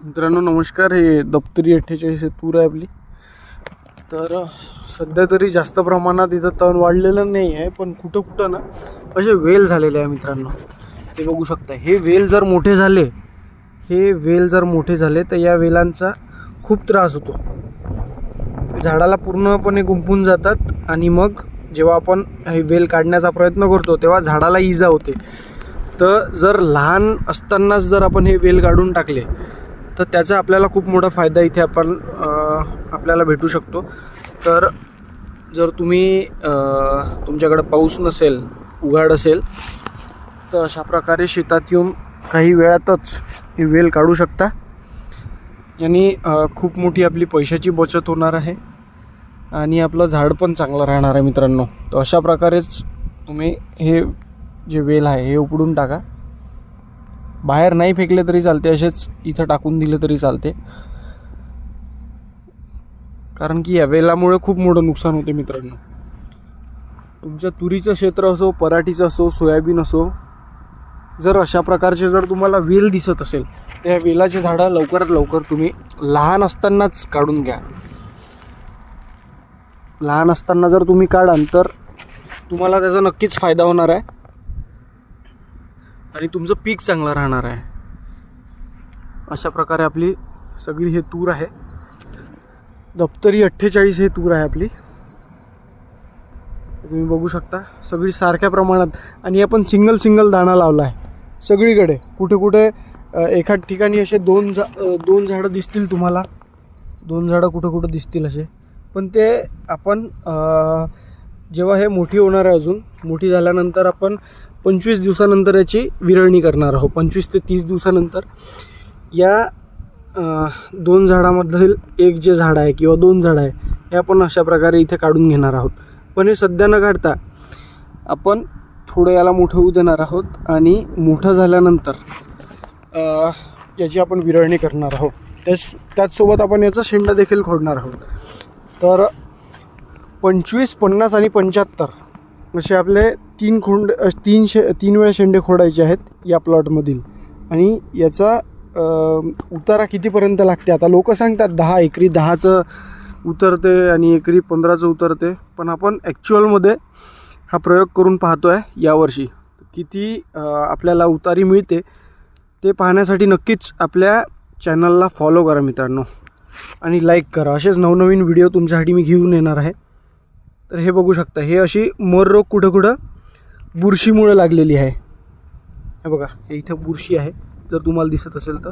मित्रांनो नमस्कार. हे दप्तरी अठ्ठेचाळीस हे तूर आहे आपली. तर सध्या तरी जास्त प्रमाणात इथं तण वाढलेलं नाही आहे पण कुठं कुठं ना असे वेल झालेले आहे मित्रांनो. ते बघू शकता. हे वेल जर मोठे झाले हे वेल जर मोठे झाले तर या वेलांचा खूप त्रास होतो. झाडाला पूर्णपणे गुंपून जातात आणि मग जेव्हा आपण हे वेल काढण्याचा प्रयत्न करतो तेव्हा झाडाला इजा होते. तर जर लहान असतानाच जर आपण हे वेल काढून टाकले तर त्याचा आपल्याला खूप मोठा फायदा इथे आपण आपल्याला भेटू शकतो. तर जर तुम्ही तुमच्याकडं पाऊस नसेल उघाड असेल तर अशा प्रकारे शेतात येऊन काही वेळातच हे वेल काढू शकता. यांनी खूप मोठी आपली पैशाची बचत होणार आहे आणि आपलं झाड पण चांगलं राहणार आहे मित्रांनो. तर अशा प्रकारेच तुम्ही हे जे वेल आहे हे उपडून टाका. बाहेर नाही फेकले तरी चालते असेच इथं टाकून दिले तरी चालते. कारण की या वेलामुळे खूप मोठं नुकसान होते मित्रांनो. तुमच्या तुरीचं क्षेत्र असो पराठीचं असो सोयाबीन असो जर अशा प्रकारचे जर तुम्हाला वेल दिसत असेल तर या वेलाचे झाडं लवकरात लवकर तुम्ही लहान असतानाच काढून घ्या. लहान असताना जर तुम्ही काढाल तर तुम्हाला त्याचा नक्कीच फायदा होणार आहे. आणि तुमचं पीक चांगलं राहणार आहे. अशा प्रकारे आपली सगळी हे तूर आहे. दप्तरी अठ्ठेचाळीस हे तूर आहे आपली. तुम्ही बघू शकता सगळी सारख्या प्रमाणात. आणि आपण सिंगल सिंगल दाणा लावला आहे. सगळीकडे कुठे कुठे एका एखाद ठिकाणी असे दोन झा दोन झाडं दिसतील तुम्हाला. दोन झाडं कुठं कुठं दिसतील असे. पण ते आपण जेव्हा हे मोठी होणार आहे अजून मोठी झाल्यानंतर आपण पंचवीस दिवसानंतर याची विरळणी करणार आहोत. पंचवीस ते तीस दिवसानंतर या दोन झाडामधील एक जे झाड आहे किंवा दोन झाडं आहे हे आपण अशा प्रकारे इथे काढून घेणार आहोत. पण हे सध्या न काढता आपण थोडं याला मोठं होऊ देणार आहोत आणि मोठं झाल्यानंतर याची आपण विरळणी करणार आहोत. त्याच त्याचसोबत आपण याचा शेंडा देखील खोडणार आहोत. तर पंचवीस पन्नास आणि पंच्याहत्तर असे आपले तीन खोंड तीन शे तीन वेळा शेंडे खोडायचे आहेत या प्लॉटमधील. आणि याचा उतारा कितीपर्यंत लागते? आता लोक सांगतात दहा एकरी दहाचं उतरते आणि एकरी पंधराचं उतरते. पण आपण ॲक्च्युअलमध्ये हा प्रयोग करून पाहतो आहे यावर्षी. किती आपल्याला उतारी मिळते ते पाहण्यासाठी नक्कीच आपल्या चॅनलला फॉलो करा मित्रांनो. आणि लाईक करा. असेच नवनवीन व्हिडिओ तुमच्यासाठी मी घेऊन येणार आहे. तर हे बघू शकता हे अशी मोर रोग कुठं कुठं बुरशीमुळं लागलेली आहे. हे बघा हे इथं बुरशी आहे. जर तुम्हाला दिसत असेल तर.